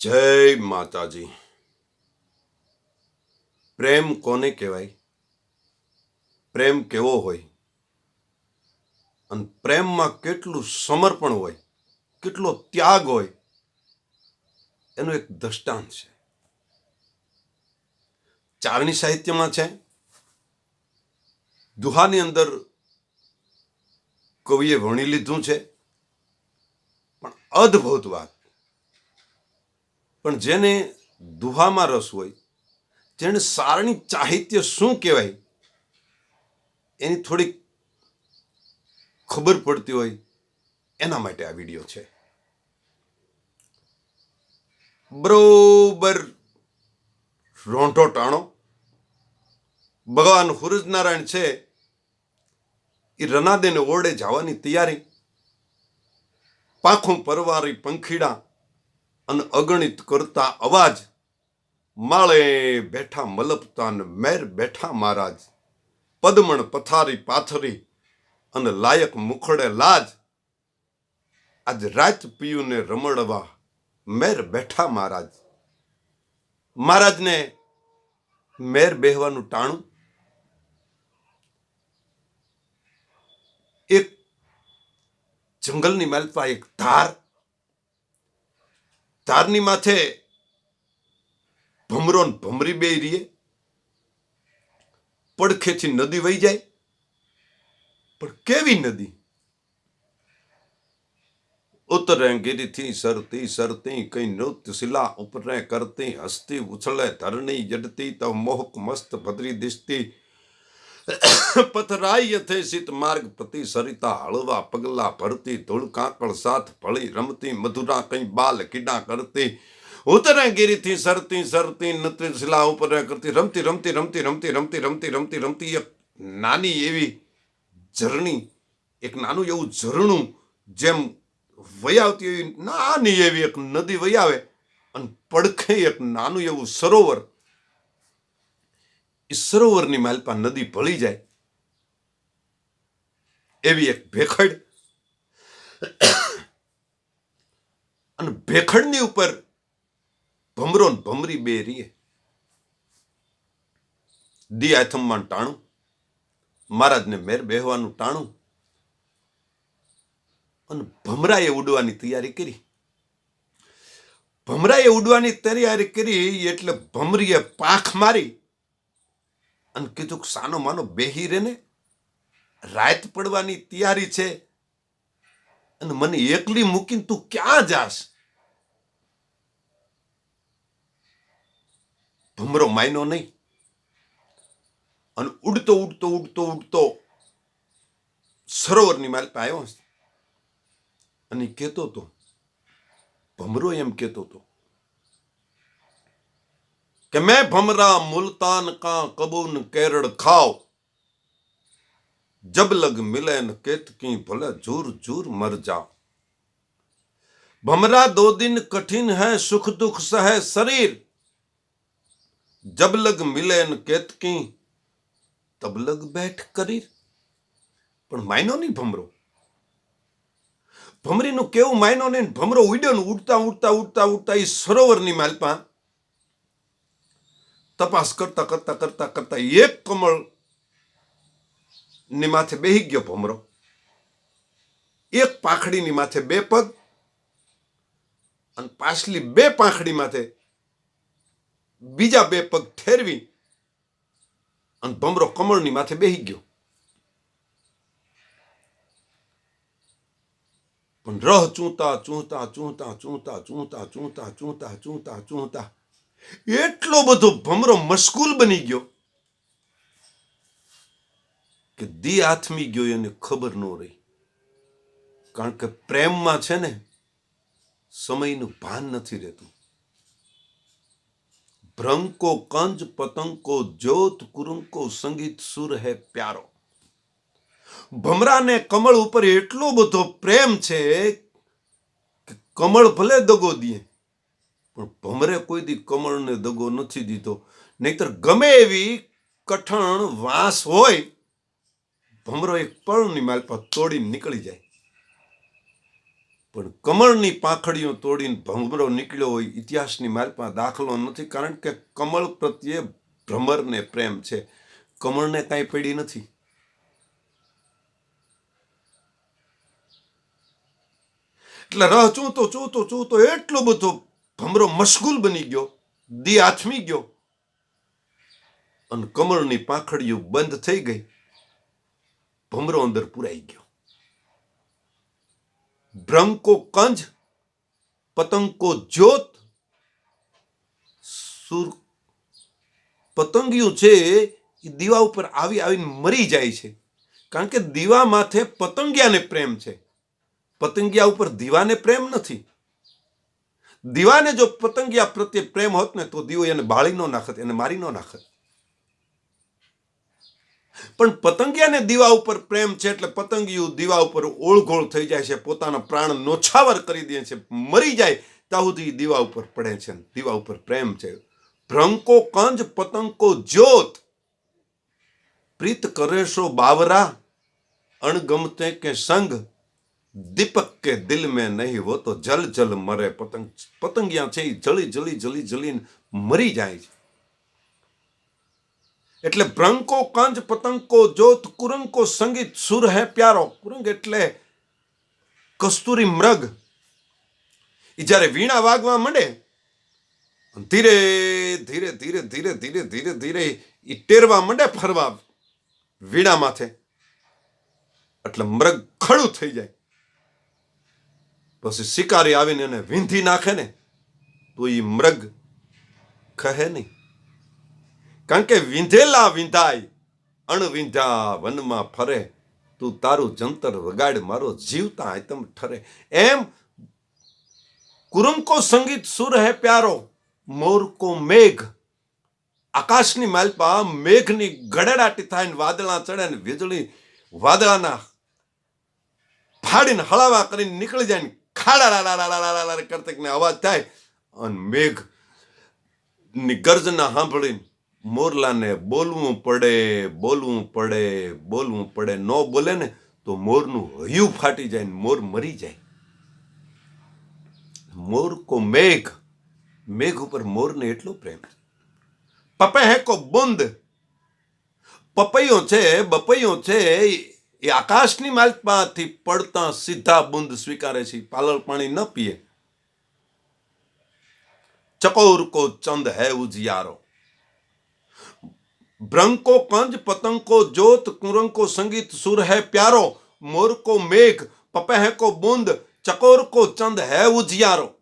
જય માતાજી. પ્રેમ કોને કહેવાય? પ્રેમ કેવો હોય? અને પ્રેમમાં કેટલું સમર્પણ હોય, કેટલો ત્યાગ હોય, એનું એક દ્રષ્ટાંત છે. ચારણી સાહિત્યમાં છે. દુહાની અંદર કવિએ વણી લીધું છે. પણ અદ્ભુત વાત. પણ જેને દુહામાં રસ હોય, જેને સારણી સાહિત્ય શું કહેવાય, એની થોડીક ખબર પડતી હોય, એના માટે આ વીડિયો છે. બરોબર રોંઢો ટાણો. ભગવાન હુરજનારાયણ છે, એ રનાદેને ઓરડે જવાની તૈયારી. પાંખું પરવારી પંખીડા અને અગણિત કરતા અવાજ. માળે બેઠા મલપતા ને મેર બેઠા મહારાજ. પદમણ પથારી પાથરી અને લાયક મુખડે લાજ. આજ રાત પિયુને રમડવા મેર બેઠા મહારાજ. મહારાજને મેર બેહવાનું ટાણું. એક જંગલની માલપા એક ધાર. ધારની માથે ભમરો ભમરી બે રીએ. પડખેથી નદી વહી જાય. પણ કેવી નદી? ઉતરે ગીરીથી સરતી સરતી કઈ નૃત્ય શિલા ઉપરે કરતી, હસતી ઉછળે ધરણી જડતી તવ મોહક મસ્ત ભદ્રી દિશતી પથરાઈ યથે શીત માર્ગ પ્રતિ સરિતા, હળવા પગલા ભરતી, ધૂળ કાંકળ સાથ ભળી, રમતી, મધુરા કઈ બાલ કીડા કરતી ઉતરે ગીરીથી સરતી સરતી, નૃત્ય શિલા ઉપર કરતી, રમતી રમતી રમતી રમતી રમતી રમતી રમતી રમતી, એક નાની એવી ઝરણી, એક નાનું એવું ઝરણું જેમ વહી આવતી એવી નાની એવી એક નદી વહી આવે અને પડખે એક નાનું એવું સરોવર એ સરોવરની માલપા નદી ભળી જાય. એવી એક ભેખડ અને ભેખડની ઉપર ભમરો ને ભમરી બે રીએ. દી આથમમાં ટાણું, મહારાજને મેર બેહવાનું ટાણું અને ભમરાએ ઉડવાની તૈયારી કરી. ભમરાએ ઉડવાની તૈયારી કરી એટલે ભમરીએ પાખ મારી અને કીધું કે સાનો માનો બેહી રે ને રાત પડવાની તૈયારી છે અને મને એકલી મૂકીને તું ક્યાં જાસ ભમરો માયનો નહીં. અને ઉડતો ઉડતો ઉડતો ઉડતો સરોવરની માલ પાસે આવ્યો અને કહેતો હતો ભમરો એમ કહેતો હતો કે મેં ભમરા મુલતાન કા કબૂન કેરળ ખાવ. જબ લગ મિલે ન કેતકી ભલે જૂર જૂર મર જાઓ ભમરા દો દિન કઠિન હૈ, સુખ દુખ સહે શરીર. જબ લગ મિલે ન કેતકી, તબ લગ બેઠ કરીર. પણ માયનો નહીં ભમરો? ભમરીનું કેવું માયનો નહીં? ભમરો ઉડ્યો ને ઉડતા ઉડતા ઉડતા ઉડતા એ સરોવરની માલપા તપાસ કરતા કરતા કરતા કરતા એક કમળની માથે બેહી ગયો ભમરો. એક પાખડીની માથે બે પગ અને પાછલી બે પાંખડી માથે બીજા બે પગ ઠેરવી અને ભમરો કમળની માથે બેહી ગયો. પણ રહ ચૂંતા ચૂંતા ચૂંતા ચૂંતા ચૂંતા ચૂંતા ચૂંતા ચૂંતા ચૂંતા એટલો બધો ભમરો મશગુલ બની ગયો કે દી આથમી ગયો એને ખબર ન રહી. કારણ કે પ્રેમમાં છે ને, સમયનું ભાન નથી રહેતું. ભ્રંકો કંજ, પતંકો જ્યોત, કુરુંકો સંગીત, સુર હે પ્યારો. ભમરાને કમળ ઉપર એટલો બધો પ્રેમ છે કે કમળ ભલે દગો દે પણ ભમરે કોઈ દી કમળને દગો નથી દીધો. નહીતર ગમે એવી કઠણ વાંસ હોય, ભમરો એક પળની માલ પર તોડીને નીકળી જાય. પણ કમળની પાંખડીઓ તોડીને ભમરો નીકળ્યો હોય, ઇતિહાસની માલમાં દાખલો નથી, કારણ કે કમળ પ્રત્યે ભ્રમરને પ્રેમ છે. કમળને કાંઈ પડી નથી. એટલે રહ ચૂંતો ચૂંતો ચૂંતો એટલો બધો ભમરો મશગુલ બની ગયો, દી આથમી ગયો. અને કમળની પાંખડીઓ બંધ થઈ ગઈ. ભમરો અંદર પુરાઈ ગયો. ભ્રમ કો કંજ પતંગ કો જ્યોત, સુર પતંગિયું છે એ દીવા ઉપર આવી આવીને મરી જાય છે. કારણ કે દીવા માથે પતંગિયાને પ્રેમ છે. પતંગિયા ઉપર દીવાને પ્રેમ નથી. દીવાને જો પતંગિયા પ્રત્યે પ્રેમ હોત ને, તો દીવો એને બાળી ન નાખત, એને મારી ન નાખત. પણ પતંગિયાને દીવા ઉપર પ્રેમ છે એટલે પતંગિયું દીવા ઉપર ઓળઘોળ થઈ જાય છે, પોતાના પ્રાણ નોછાવર કરી દે છે, મરી જાય, ત્યાં સુધી દીવા ઉપર પડે છે દીવા ઉપર પ્રેમ છે. ભ્રંકો કંજ, પતંકો જ્યોત. પ્રીત કરેશો બાવરા, અણગમતે કે સંગ દીપક કે દિલ મેં નહીં હો તો જલ જલ મરે. પતંગ પતંગિયા છે એ જલી જલી જલી જલીને મરી જાય છે. એટલે ભ્રંકો કંજ પતંકો જોત કુરંકો સંગીત સુર હે પ્યારો. કુરંગ એટલે કસ્તુરી મૃગ. એ જ્યારે વીણા વાગવા માંડે ધીરે ધીરે ધીરે ધીરે ધીરે ધીરે ધીરે એ ટેરવા માંડે ફરવા વીણા માથે. એટલે મૃગ ખડું થઈ જાય. પછી શિકારી આવીને એને વીંધી નાખે ને, તો એ મૃગ કહે નહીં. કારણ કે વિંધેલા વિંધાય અણવિંધા વનમાં ફરે. તું તારું જંતર વગાડ, મારો જીવતા આઈતમ ઠરે. એમ કુરંકો સંગીત સુર હે પ્યારો મોર કો મેઘ. આકાશની માલપા મેઘની ગડડાટી થાય ને વાદળા ચડે ને વીજળી વાદળાના ફાડીને હળાવા કરીને નીકળી જાય ને ખાડા લા લા લા લા લા લા કરતે ને અવાજ થાય અને મેઘની ગર્જના સાંભળીને મોરલાને બોલવું પડે બોલવું પડે બોલવું પડે ન બોલે ને તો મોરનું હયું ફાટી જાય ને મોર મરી જાય મોર કો મેઘ મેઘ ઉપર મોરને એટલો પ્રેમ પપે હે કો બુંદ પપૈયો છે બપૈયો છે એ આકાશની માલકમાંથી પડતા સીધા બુંદ સ્વીકારે છે, પાલળ પાણી ન પીએ. ચકોર કો ચંદ હૈ ઉજિયારો. ભ્રંગ કો કંજ, પતંગ જોત કુરંકો સંગીત, સુર હૈ પ્યારો, મોર કો મેઘ પપહ કો બુંદ, ચકોર કો ચંદ હૈ ઉજિયારો.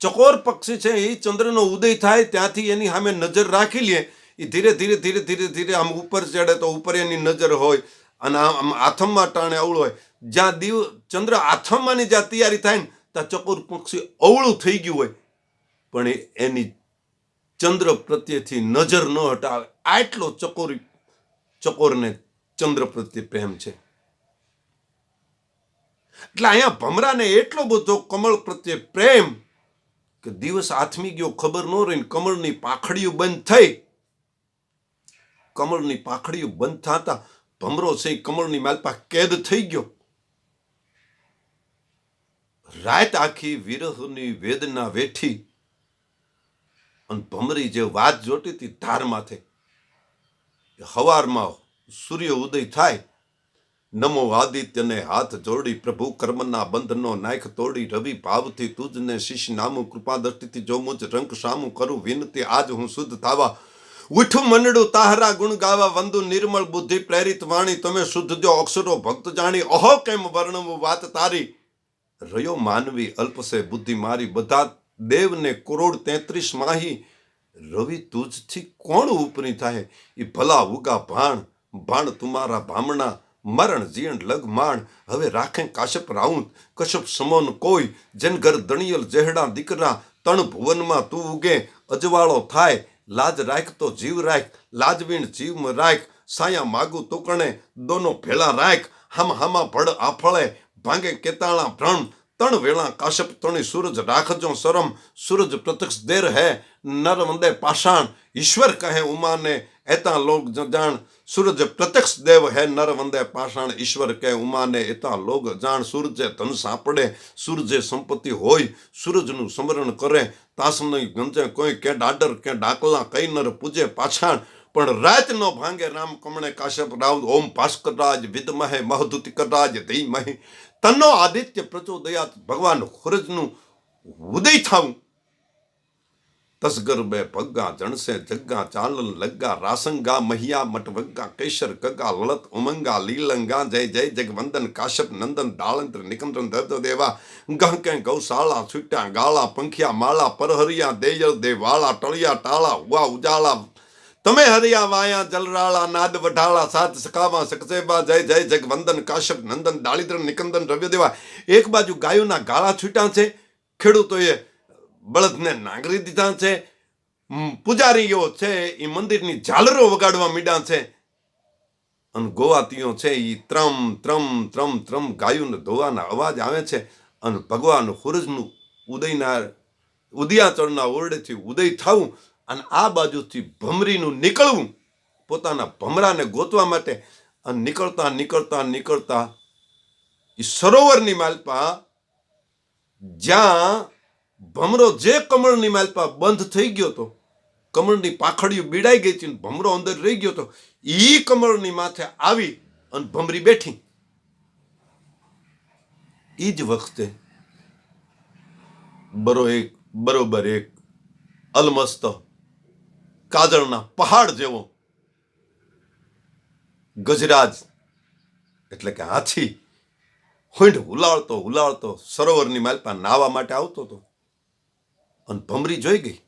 ચકોર પક્ષી છે એ ચંદ્રનો ઉદય થાય, ત્યાંથી એની સામે નજર રાખી લઈએ એ ધીરે ધીરે ધીરે ધીરે ધીરે આમ ઉપર ચડે તો ઉપર એની નજર હોય અને આમ આથમમાં ટાણે અવળું હોય. જ્યાં દીવ ચંદ્ર આથમમાંની જ્યાં તૈયારી થાય ને, ત્યાં ચકોર પક્ષી અવળું થઈ ગયું હોય. પણ એની ચંદ્ર પ્રત્યેથી નજર ન હટાવે. આટલો ચકોરી ચકોરને ચંદ્ર પ્રત્યે પ્રેમ છે. એટલે અહીંયા ભમરાને એટલો બધો કમળ પ્રત્યે પ્રેમ કે દિવસ આથમી ગયો, ખબર ન રહીને કમળની પાંખડીઓ બંધ થઈ. કમળની પાંખડીઓ બંધ થતા ભમરો સિંહ કમળની માલપા કેદ થઈ ગયો રાત આખી વિરહની વેદના વેઠી અને ભમરી જે વાત જોતી હતી ધાર માથે હવારમાં સૂર્ય ઉદય થાય નમો આદિત્યને હાથ જોડી પ્રભુ કર્મના બંધનો નાખ તોડી રવિ ભાવથી તુજને શિષ્ય નામું કૃપા દ્રષ્ટિથી જો મુજ રંક સામું કરું વિનતી આજ હું શુદ્ધ થાવા ઉઠું મનડું તાહરા ગુણ ગાવા વંદુ નિર્મળ બુદ્ધિ પ્રેરિત વાણી. તમે શુદ્ધ જો અક્ષરો ભક્ત જાણી. અહો, કેમ વર્ણવું વાત તારી? રહ્યો માનવી અલ્પસે બુદ્ધિ મારી. બધા દેવને કરોડ તેત્રીસ માહી. રવિ તુજથી કોણ ઉપરી થાય? એ ભલા ઉગા ભાણ. ભાણ તુમારા ભામણા મરણ જીણ લગ માણ. હવે રાખે કાશ્યપ રાઉત. કશ્યપ સમોન કોઈ. જેન ઘર દણિયલ જેહડા દીકરા. તણ ભુવનમાં તું ઉગે. અજવાળો થાય. લાજ રાખ તો જીવ રાખ, લાજવીણ જીવ રાખ, સાયા માગુ તુકણે દોનો ભેળા રાખ, હમ હમા ભડ આફળે, ભાંગે કેતાળા ભ્રણ, તણ વેળા કાશ્યપ તણી સૂરજ રાખજો શરમ, સૂરજ પ્રત્યક્ષ દેર હે, નર વંદે પાષાણ, ઈશ્વર કહે ઉમાને, એતા લોક જાણ, સૂરજ પ્રત્યક્ષ દેવ હે, નર વંદે પાષાણ, ઈશ્વર કહે ઉમાને, એતા લોક જાણ, સૂરજે ધન સાંપડે, સૂરજે સંપત્તિ હોય, સૂરજનું સ્મરણ કરે તાસની ગંજે કોઈ કે ડાડર, કે ડાકલા, કઈ નર પૂજે પાછાણ, પણ રાત નો ભાંગે રામ કમણે કાશ્યપ રાવ ઓમ ભાસ્કરરાજ, વિદમહે મહદુતિ રાજ ધીમહે. તન્નો આદિત્ય પ્રચોદયાત ભગવાન ખુરજનું ઉદય થાવું તસગર બે પગ્ગા જણસે જગ્ગા ચાલન લગ્ગા રાસંગા મહિયા મટવગ્ગા કેશર ગગા લલત ઉમંગા લીલંગા જય જય જગવંદન કાશ્યપ નંદન દાળંત્ર નિકંદન દર્દ દેવા ગહકે ગૌશાળા છૂટ્યા ગાળા પંખિયા માળા પરહરિયા દેયલ દેવાળા ટળિયા ટાળા ઉવા ઉજાળા તમે હરિયા વાયા જલરાળા નાદ વઢાળા સાત સકાવા સકસેબા જય જય જગવંદન કાશ્યપ નંદન દાળિદ્ર નિકંદન રવ્યદેવા એક બાજુ ગાયોના ગાળા છૂટ્યા છે ખેડૂતોએ બળદને નાંગરી દીધા છે પૂજારીઓ છે એ મંદિરની ઝાલરો વગાડવા મીડા છે. અને ગોવાતીઓ છે એ ત્રમ ત્રમ ત્રમ ત્રમ ગાયોને ધોવાના અવાજ આવે છે. અને ભગવાન હુરજનું ઉદયના ઉદયાચળના ઓરડેથી ઉદય થવું અને આ બાજુથી ભમરીનું નીકળવું પોતાના ભમરાને ગોતવા માટે. અને નીકળતા નીકળતા નીકળતા એ સરોવરની માલપા જ્યાં ભમરો જે કમળની માલપા બંધ થઈ ગયો હતો કમળની પાખડીઓ બીડાઈ ગઈ હતી ભમરો અંદર રહી ગયો તો એ કમળની માથે આવી અને ભમરી બેઠી. એ જ વખતે બરો એક, બરોબર એક અલમસ્ત કાજળના પહાડ જેવો ગજરાજ, એટલે કે હાથી, હુંઢ હુલાળતો હુલાળતો સરોવરની માલપા નાવા માટે આવતો હતો અને ભમરી જોઈ ગઈ.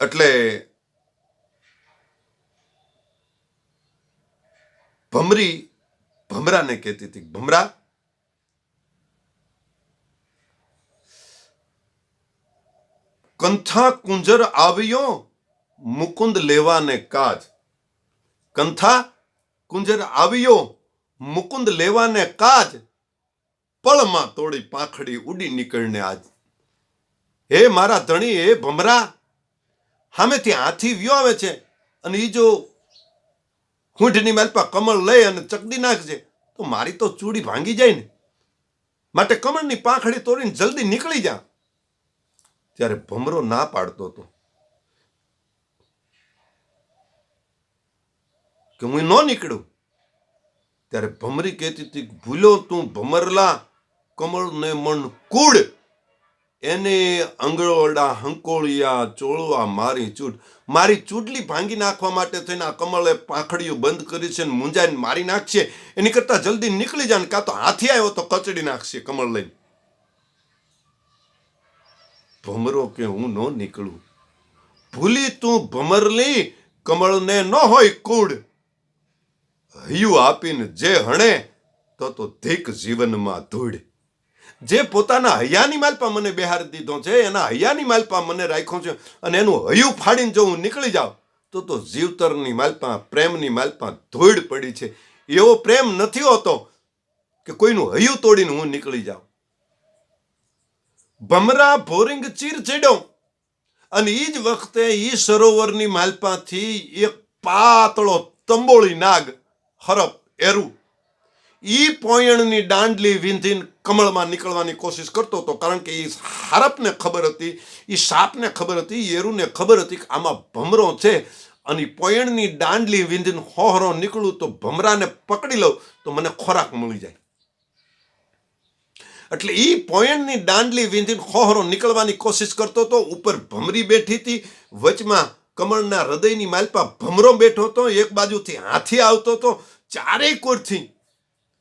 એટલે ભમરી ભમરાને કહેતી હતી, ભમરા, કંથા કુંજર આવ્યો મુકુંદ લેવાને કાજ. કંથા કુંજર આવ્યો મુકુંદ લેવાને કાજ? પળમાં તોડી પાંખડી ઉડી નીકળને આજ. હે મારા ધણી, હે ભમરા, સામેથી હાથી વ્યો આવે છે અને એ જો હૂંઢની માલપા કમળ લઈ અને ચકડી નાખજે તો મારી તો ચૂડી ભાંગી જાય ને. માટે કમળની પાંખડી તોડીને જલ્દી નીકળી જા. ત્યારે ભમરો ના પાડતો હતો. કે હું ન નીકળું? ત્યારે ભમરી કહેતી હતી ભૂલો તું ભમરલા કમળને મન કુડ એને અંગળોડા હંકોળિયા ચોળવા મારી ચૂંટ. મારી ચૂંટલી ભાંગી નાખવા માટે થઈને આ કમળે પાંખડીઓ બંધ કરી છે ને મુંજાઈને મારી નાખશે. એની કરતાં જલ્દી નીકળી જાય ને કાં તો હાથી આવ્યો તો કચડી નાખશે કમળ લઈને. ભમરો કે હું ન નીકળું. ભૂલી તું ભમરલી, કમળને ન હોય કુડ હૈયું આપીને જે હણે, તો તો ધીક જીવનમાં ધૂળ. જે પોતાના હૈયાની માલપા મને બિહાર દીધો છે, એના હૈયાની માલપા મને રાખ્યો છે અને એનું હૈયું ફાડીને જો હું નીકળી જાઉં, તો તો જીવતરની માલપા પ્રેમની માલપા ધોઈડ પડી છે. એવો પ્રેમ નથી હોતો કે કોઈનું હૈયું તોડીને હું નીકળી જાઉં. ભમરા ભોરિંગ ચીર ચડ્યો અને એ જ વખતે એ સરોવરની માલપાથી એક પાતળો તંબોળી નાગ હરપ એરું ઈ પોયણની દાંડલી વીંધીને કમળમાં નીકળવાની કોશિશ કરતો હતો, કારણ કે એ હરપને ખબર હતી એ સાપને ખબર હતી એરુને ખબર હતી કે આમાં ભમરો છે. અને પોયણની દાંડલી વીંધીને હોહરો નીકળું તો ભમરાને પકડી લઉં તો મને ખોરાક મળી જાય. એટલે એ પોયણની દાંડલી વીંધીને હોહરો નીકળવાની કોશિશ કરતો હતો, ઉપર ભમરી બેઠી હતી, વચમાં કમળના હૃદયની માલપા ભમરો બેઠો હતો, એક બાજુથી હાથી આવતો હતો, ચારેય કોરથી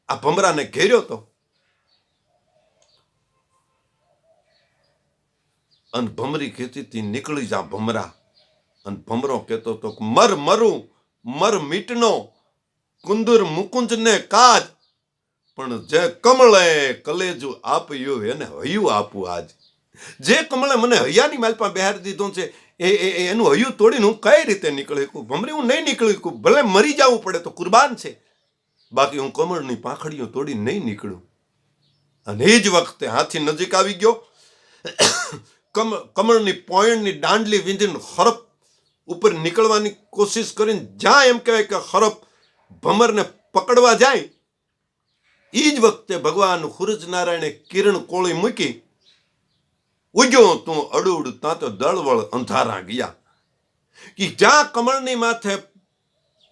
આ ભમરાને ઘેર્યો તો અને ભમરી કહેતી હતી નીકળી જા ભમરા અને ભમરો કહેતો હતો મર મરું મર મીટનો કુંદર મુકુંજને કાજ પણ જે કમળે કલેજું આપ્યું એને હૈયું આપું આજ જે કમળે મને હૈયાની માલપા બહાર દીધો છે એ એનું હૈયું તોડીને હું કઈ રીતે નીકળી શકું ભમરી હું નહીં નીકળી શકું ભલે મરી જવું પડે તો કુરબાન છે બાકી હું કમળની પાંખડીઓ તોડી નહીં નીકળું. અને એ જ વખતે હાથી નજીક આવી ગયો. કમ, કમળની પોઈન્ટની દાંડલી વીંધીને હરપ ઉપર નીકળવાની કોશિશ કરીને જ્યાં એમ કહેવાય કે હરપ ભમરને પકડવા જાય એ જ વખતે ભગવાન સૂરજ નારાયણે કિરણ કોળી મૂકી ઉજ્યો તું અડુડ ત્યાં તો દળવળ અંધારા ગયા. કે જ્યાં કમળની માથે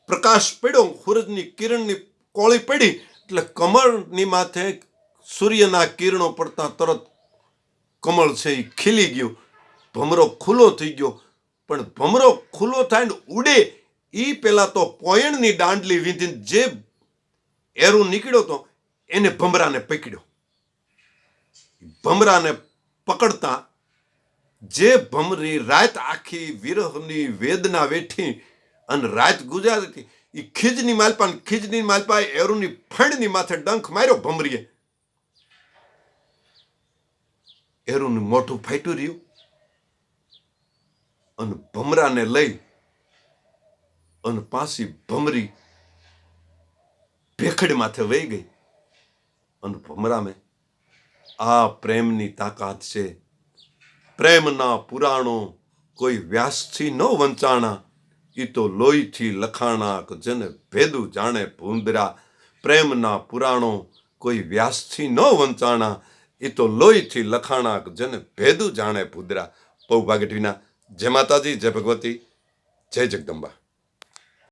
પ્રકાશ પડ્યો સૂરજની કિરણની કોળી પડી એટલે કમળની માથે સૂર્યના કિરણો પડતા તરત કમળ છે એ ખીલી ગયું. ભમરો ખુલ્લો થઈ ગયો. પણ ભમરો ખુલ્લો થાય ને ઉડે એ પેલા તો પોયણની દાંડલી વીંધીને જે એરું નીકળ્યો તો એને ભમરાને પકડ્યો. ભમરાને પકડતા જે ભમરી રાત આખી વિરહની વેદના વેઠી અને રાત ગુજારતી એ ખીજની માલપા ખીજની માલપા એરુની ફણની માથે ડંખ માર્યો, ભમરીએ. એરુનું મોઢું ફાટ્યું રહ્યું. અને ભમરાને લઈ અને પાછી ભમરી ભેખડ માથે વહી ગઈ. અને ભમરામે આ પ્રેમની તાકાત છે. પ્રેમના પુરાણો કોઈ વ્યાસથી ન વંચાણા. ઈ તો લોહીથી લખાણાક જેને ભેદું જાણે ભૂંદરા, પ્રેમના પુરાણો કોઈ વ્યાસથી ન વંચાણા એ તો લોહીથી લખાણાક જેને ભેદું જાણે ભૂંદરા. પૌ ભાગઠીના જય માતાજી, જય ભગવતી, જય જગદંબા.